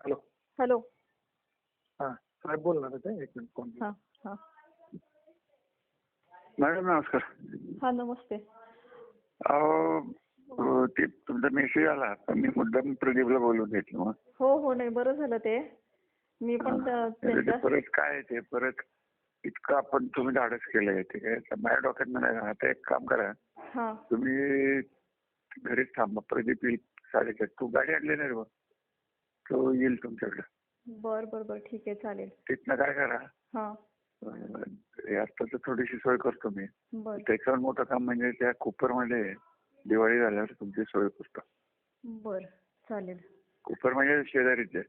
Hello. Hello. हां साहेब बोलणार होते एक मिनिट फोन हां हां. मॅडम नमस्कार. हां नमस्ते. अहो अ, ते तुमचा मेसेज आला पण मी मुद्दाम प्रदीपला बोलून घेतलं मग. हो हो नाही बरं झालं ते. मी पण त्या- म्हणजे ते त्यांच्या परत काय आहे ते परत इतकं आपण तुम्ही धाडस केलंय ते. काय तर माझ्या डोक्यात नाही राहणार. आता एक काम करा. हां. तुम्ही घरीच थांबा प्रदीप येईल साडेचार. तू गाडी आणली नाही रे बा तो येईल तुमच्याकडे. बर बर बर. ठीक आहे चालेल. तिथनं काय करा? हां. आता तर थोडीशी सोय करतो मी. बर. त्याच्यावर मोठं काम म्हणजे त्या कुपरमध्ये दिवाळी झाल्यावर तुमची सोय करतो. बर चालेल. कुपर म्हणजे शेजारीच. आहे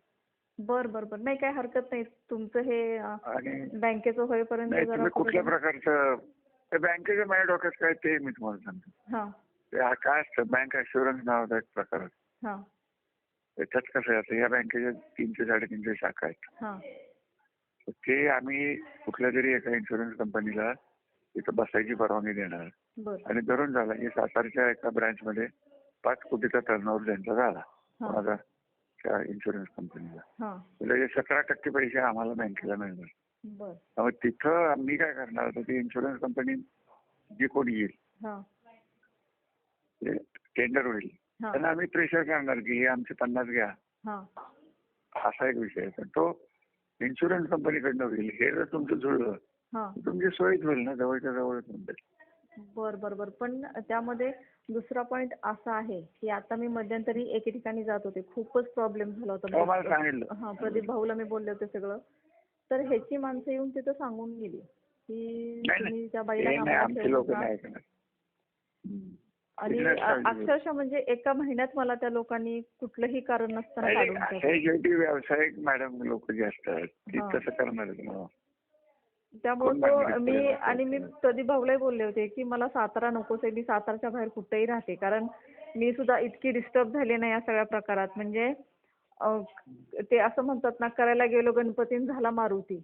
बर बर बर. नाही काय हरकत नाही. तुमचं हे अं, आणि बँकेचं होईपर्यंत नाही जरा तुम्ही कुठल्या थोडं- प्रकारचं बँकेच्या माझ्या डोक्यात काय ते मी तुम्हाला सांगतो. हां. ते हा काय असतं बँक अश्युरन्स नावाचा एक प्रकार हां. त्याच्यात कसं आहे आता या बँकेच्या तीनशे साडेतीनशे शाखा आहेत. हां. तर ते आम्ही कुठल्या तरी एका इन्शुरन्स कंपनीला तिथं बसायची परवानगी देणार. बर. आणि धरून झाला. की सातारच्या एका ब्रँचमध्ये पाच कोटीचा टर्नओव्हर त्यांचा झाला. माझा त्या इन्शुरन्स कंपनीला हां. म्हणजे सतरा टक्के पैसे आम्हाला बँकेला मिळणार. बर. त्यामुळे तिथं मी काय करणार? आता ती इन्शुरन्स कंपनी जी कोणी येईल हां. टेंडर होईल. त्यांना आम्ही प्रेशर करणार की हे आमचे पन्नास घ्या. हां. असा एक विषय आहे. पण तो इन्शुरन्स कंपनीकडनं होईल. हे जर तुमचं जुळलं हां. तर तुमची सोयच होईल ना जवळच्या जवळच म्हणते बर बर बर. पण त्यामध्ये दुसरा पॉइंट असा आहे की आता मी मध्यंतरी एके ठिकाणी जात होते. खूपच प्रॉब्लेम झाला होता. हो, हा प्रदीप भाऊला मी बोलले होते सगळं. तर ह्याची माणसं येऊन तिथं सांगून गेली की तुम्ही. त्या बाईला आणि. अक्षरशः म्हणजे एका महिन्यात मला त्या लोकांनी कुठलंही कारण नसताना काढून टाकलं हे शेवटी व्यावसायिक मॅडम लोक जे असतात ती हा. तसं करणारच ना त्यामुळे कोण तो मी? आणि मी प्रदीप भाऊलाही बोलले होते की मला सातारा नकोच आहे मी सातारच्या बाहेर कुठेही राहते कारण मी सुद्धा इतकी डिस्टर्ब झाले नाही या सगळ्या प्रकारात म्हणजे अ, ते असं म्हणतात ना करायला गेलो गणपतीन झाला मारुती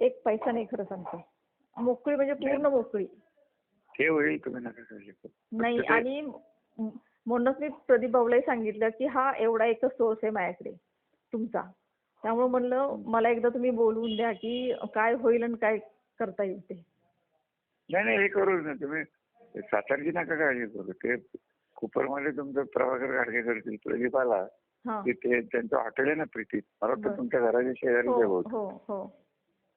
एक पैसा नाही खरं सांगते. मोकळी म्हणजे पूर्ण मोकळी. होईल तुम्ही नका करू. नाही आणि म्हणूनच मी प्रदीप भाऊलाही सांगितलं की हा एवढा एकच सोर्स आहे माझ्याकडे तुमचा. त्यामुळे म्हणलं मला एकदा तुम्ही बोलवून द्या की काय होईल आणि काय करता येईल ते. नाही नाही हे करूच ना तुम्ही. सातारची नका काळजी करू. ते कुपरमध्ये तुमचं प्रभाकर गाडगे करतील प्रदीप आला की ते त्यांचं हॉटेल आहे ना प्रीतीत. मला. तुमच्या घराच्या शेजारी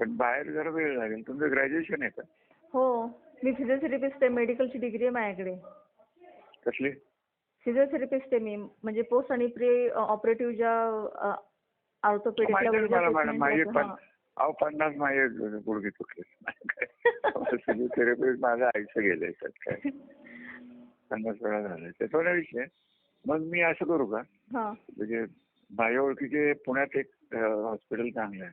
पण बाहेर जरा वेळ लागेल. तुमचं ग्रॅज्युएशन आहे का? हो. मी फिजिओथेरपिस्ट आहे मेडिकलची डिग्री आहे माझ्याकडे. कसली? फिजिओथेरपिस्ट आहे मी. म्हणजे पोस्ट आणि प्री ऑपरेटिव्ह ज्या माहिती आहे वगैरे मला मॅडम. माझे ज्या पण treatment अहो पन्नास माझे गुडघे तुटले फिजिओथेरपी माझं आयुष्य गेलंय त्यात काय? पन्नास वेळा झालंय त्याचा नाही विषय. मग मी असं करू का? म्हणजे माझ्या ओळखीचे पुण्यात एक हॉस्पिटल चांगलं आहे.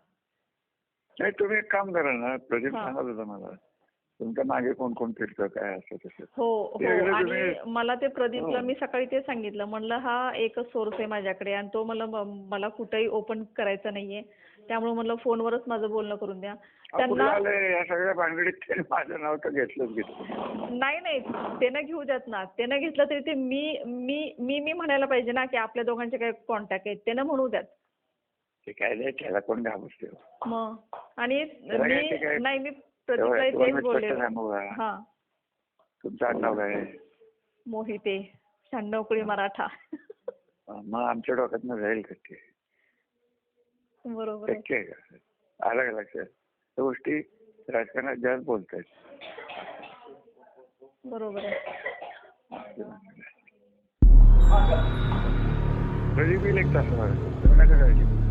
नाही तुम्ही एक काम करा ना प्रदीप हा. सांगत होता मला. तुमच्या मागे कोण कोण फिरतं काय असं तसं. हो ते हो. एकदा आणि तुम्ही- मला ते प्रदीपला हो. मी सकाळी ते सांगितलं. म्हणलं हा एकच सोर्स आहे माझ्याकडे आणि तो मला मला कुठेही ओपन करायचा नाहीये. त्यामुळे म्हणलं फोनवरच माझं बोलणं करून द्या. त्यांना या सगळ्या भानगडीत त्यांनी माझं नाव तर घेतलंच घेतलं नाही नाही. ते न घेऊ देत ना. ते न घेतलं तरी ते मी मी मी मी म्हणायला पाहिजे ना की आपल्या दोघांचे काही कॉन्टॅक्ट आहेत. ते न म्हणू द्यात ते काय नाही त्याला कोण घाबरते मग आणि त्याला काय ते मी काय- नाही मी तेव्हा प्रदीपला दोन तेच मिनिट बोलले. स्पष्ट सांगू का? हा. तुमचं आडनाव काय? आहे? मोहिते शहाण्णवकुळी मराठा. मग आमच्या डोक्यातनं जाईल का ते? बरोबर आहे. शक्य आहे का? आलं का लक्षात? त्या गोष्टी राजकारणात जास्त बोलतायत बरोबर आहे. प्रदीप येईल एक तास तुम्ही नका काळजी करू.